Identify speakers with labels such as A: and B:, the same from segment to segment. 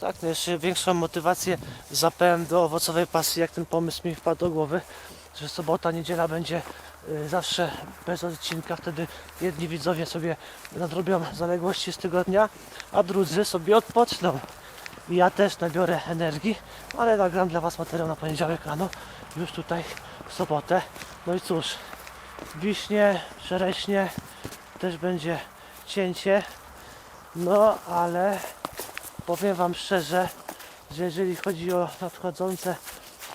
A: Tak, no jeszcze większą motywację zapałem do owocowej pasji, jak ten pomysł mi wpadł do głowy, że sobota, niedziela będzie y, zawsze bez odcinka, wtedy jedni widzowie sobie nadrobią zaległości z tygodnia, a drudzy sobie odpoczną. I ja też nabiorę energii, ale nagram dla Was materiał na poniedziałek rano, już tutaj w sobotę. No i cóż, wiśnie, szereśnie, też będzie cięcie, no ale powiem Wam szczerze, że jeżeli chodzi o nadchodzące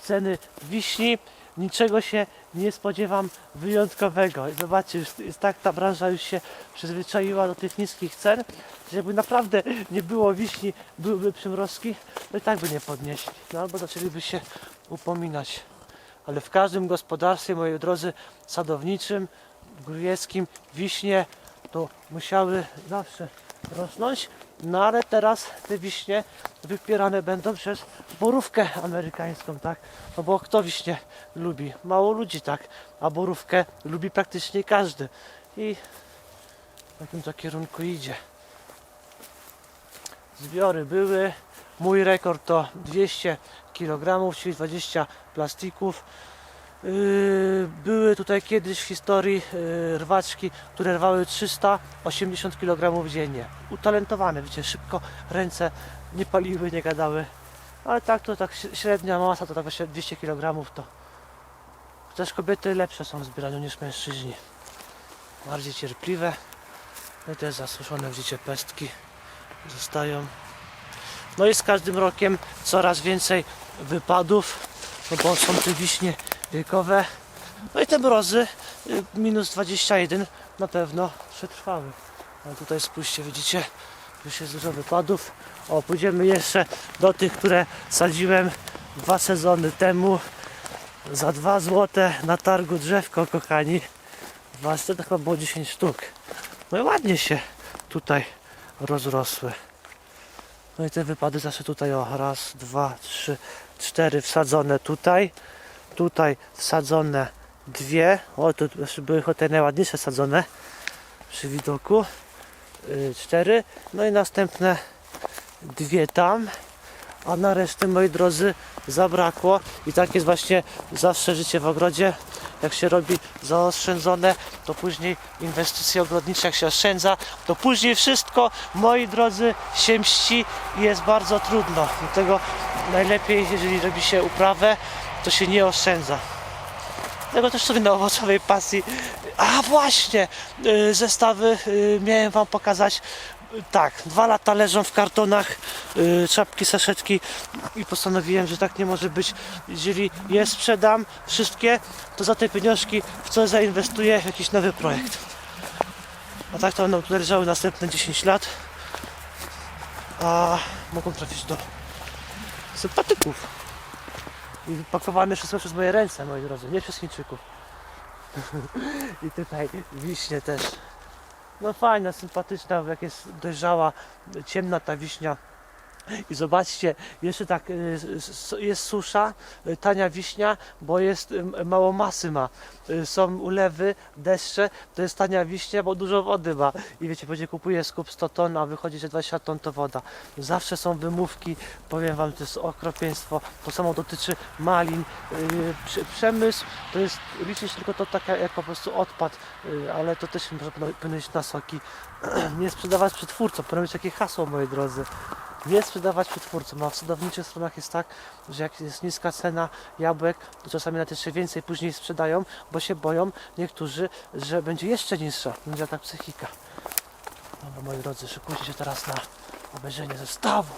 A: ceny wiśni, niczego się nie spodziewam wyjątkowego. Zobaczcie, już jest tak ta branża już się przyzwyczaiła do tych niskich cen, że jakby naprawdę nie było wiśni, byłyby przymrozki, to i tak by nie podnieśli. No albo zaczęliby się upominać. Ale w każdym gospodarstwie, moi drodzy, sadowniczym, grójeckim, wiśnie to musiały zawsze rosnąć. No ale teraz te wiśnie wypierane będą przez borówkę amerykańską, tak? No bo kto wiśnie lubi? Mało ludzi, tak? A borówkę lubi praktycznie każdy. I w takim to kierunku idzie. Zbiory były. Mój rekord to 200 kg, czyli 20 plastików. Yy, Były tutaj kiedyś w historii yy, rwaczki, które rwały 380 kg dziennie. Utalentowane, wiecie, szybko ręce nie paliły, nie gadały. Ale tak to tak śre- średnia masa to tak właśnie 200 kg to. Chociaż kobiety lepsze są w zbieraniu niż mężczyźni. Bardziej cierpliwe. No i też zasuszone widzicie pestki zostają. No i z każdym rokiem coraz więcej wypadów, no bo są te wiśnie wiekowe. No i te mrozy y, minus 21 na pewno przetrwały. A tutaj spójrzcie, widzicie, już jest dużo wypadów. O, pójdziemy jeszcze do tych, które sadziłem dwa sezony temu za 2 złote na targu drzewko, kochani. Dwa to chyba było 10 sztuk. No i ładnie się tutaj rozrosły. No i te wypady zawsze tutaj o raz, dwa, trzy, cztery wsadzone tutaj. Tutaj wsadzone dwie. O, tu były te najładniejsze sadzone przy widoku. Yy, cztery. No i następne dwie tam. A na resztę, moi drodzy, zabrakło. I tak jest właśnie zawsze życie w ogrodzie. Jak się robi zaoszczędzone, to później inwestycje ogrodnicze, jak się oszczędza, to później wszystko, moi drodzy, się mści i jest bardzo trudno. Dlatego najlepiej, jeżeli robi się uprawę, to się nie oszczędza. Dlatego też sobie na owocowej pasji. A właśnie, yy, zestawy yy, miałem Wam pokazać. Tak, dwa lata leżą w kartonach yy, czapki, saszetki i postanowiłem, że tak nie może być. Jeżeli je sprzedam wszystkie, to za te pieniążki w co zainwestuję w jakiś nowy projekt. A tak to będą leżały następne 10 lat. A mogą trafić do sympatyków. I wypakowane wszystko przez moje ręce, moi drodzy, nie przez Chińczyków. I tutaj wiśnie też. No fajna, sympatyczna, jak jest dojrzała, ciemna ta wiśnia. I zobaczcie, jeszcze tak y, jest susza, y, tania wiśnia, bo jest y, mało masy ma. Są ulewy, deszcze, to jest tania wiśnia, bo dużo wody ma. I wiecie, będzie kupuje skup 100 ton, a wychodzi, że 20 ton to woda. Zawsze są wymówki, powiem wam, to jest okropieństwo. To samo dotyczy malin. Prze- Przemysł to jest liczyć tylko to taka jak po prostu odpad, ale to też może powinno iść na soki. Nie sprzedawać przetwórcom, powinno być takie hasło, moi drodzy nie sprzedawać przetwórcom, a w sadowniczych stronach jest tak, że jak jest niska cena jabłek, to czasami nawet jeszcze więcej później sprzedają, bo się boją niektórzy, że będzie jeszcze niższa. Będzie tak psychika. Dobra, moi drodzy, szykujcie się teraz na obejrzenie zestawu.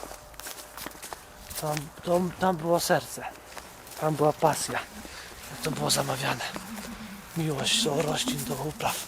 A: Tam, tam, tam było serce, tam była pasja, jak to było zamawiane. Miłość do roślin, do upraw.